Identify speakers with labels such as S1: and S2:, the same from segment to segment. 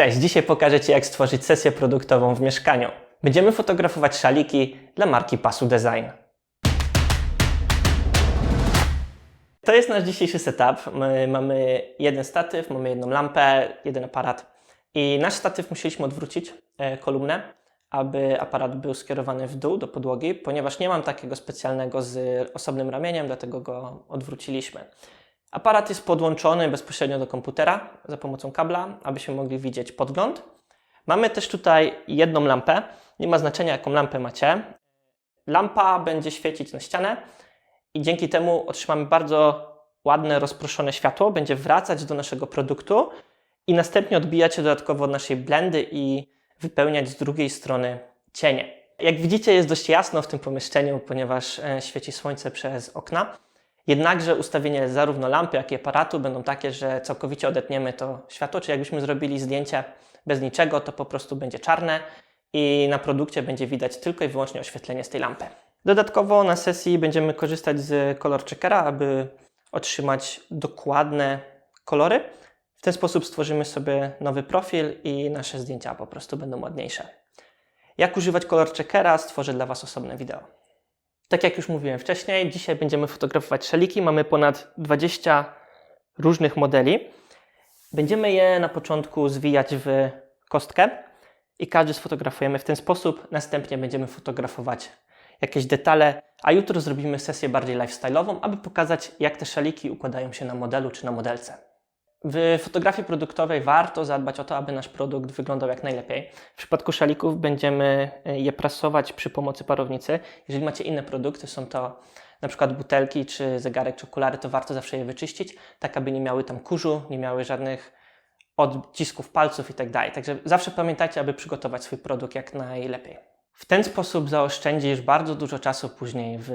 S1: Cześć, dzisiaj pokażę Ci jak stworzyć sesję produktową w mieszkaniu. Będziemy fotografować szaliki dla marki Pasu Design. To jest nasz dzisiejszy setup. My mamy jeden statyw, mamy jedną lampę, jeden aparat i nasz statyw musieliśmy odwrócić e, kolumnę, aby aparat był skierowany w dół do podłogi, ponieważ nie mam takiego specjalnego z osobnym ramieniem, dlatego go odwróciliśmy. Aparat jest podłączony bezpośrednio do komputera za pomocą kabla, abyśmy mogli widzieć podgląd. Mamy też tutaj jedną lampę. Nie ma znaczenia, jaką lampę macie. Lampa będzie świecić na ścianę i dzięki temu otrzymamy bardzo ładne, rozproszone światło. Będzie wracać do naszego produktu i następnie odbijać się dodatkowo od naszej blendy i wypełniać z drugiej strony cienie. Jak widzicie, jest dość jasno w tym pomieszczeniu, ponieważ e, świeci słońce przez okna. Jednakże ustawienie zarówno lampy, jak i aparatu będą takie, że całkowicie odetniemy to światło, czy jakbyśmy zrobili zdjęcie bez niczego, to po prostu będzie czarne i na produkcie będzie widać tylko i wyłącznie oświetlenie z tej lampy. Dodatkowo na sesji będziemy korzystać z kolor checkera, aby otrzymać dokładne kolory. W ten sposób stworzymy sobie nowy profil i nasze zdjęcia po prostu będą ładniejsze. Jak używać kolor checkera, stworzę dla Was osobne wideo. Tak jak już mówiłem wcześniej, dzisiaj będziemy fotografować szaliki. Mamy ponad 20 różnych modeli. Będziemy je na początku zwijać w kostkę i każdy sfotografujemy w ten sposób. Następnie będziemy fotografować jakieś detale, a jutro zrobimy sesję bardziej lifestyle'ową, aby pokazać, jak te szaliki układają się na modelu czy na modelce. W fotografii produktowej warto zadbać o to, aby nasz produkt wyglądał jak najlepiej. W przypadku szalików będziemy je prasować przy pomocy parownicy. Jeżeli macie inne produkty, są to na przykład butelki, czy zegarek, czy okulary, to warto zawsze je wyczyścić, tak aby nie miały tam kurzu, nie miały żadnych odcisków palców i tak. Także zawsze pamiętajcie, aby przygotować swój produkt jak najlepiej. W ten sposób zaoszczędzisz bardzo dużo czasu później w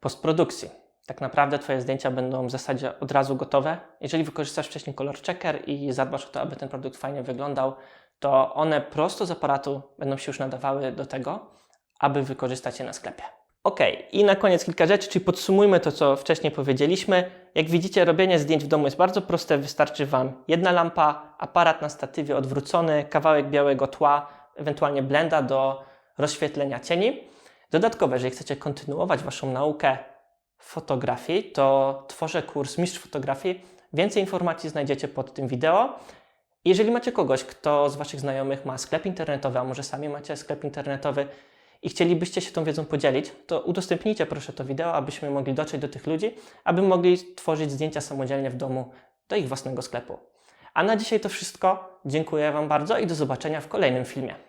S1: postprodukcji. Tak naprawdę Twoje zdjęcia będą w zasadzie od razu gotowe. Jeżeli wykorzystasz wcześniej kolor checker i zadbasz o to, aby ten produkt fajnie wyglądał, to one prosto z aparatu będą się już nadawały do tego, aby wykorzystać je na sklepie. Ok, i na koniec kilka rzeczy, czyli podsumujmy to, co wcześniej powiedzieliśmy. Jak widzicie, robienie zdjęć w domu jest bardzo proste. Wystarczy Wam jedna lampa, aparat na statywie odwrócony, kawałek białego tła, ewentualnie blenda do rozświetlenia cieni. Dodatkowo, jeżeli chcecie kontynuować Waszą naukę fotografii, to tworzę kurs Mistrz Fotografii. Więcej informacji znajdziecie pod tym wideo. Jeżeli macie kogoś, kto z Waszych znajomych ma sklep internetowy, a może sami macie sklep internetowy i chcielibyście się tą wiedzą podzielić, to udostępnijcie proszę to wideo, abyśmy mogli dotrzeć do tych ludzi, aby mogli tworzyć zdjęcia samodzielnie w domu do ich własnego sklepu. A na dzisiaj to wszystko. Dziękuję Wam bardzo i do zobaczenia w kolejnym filmie.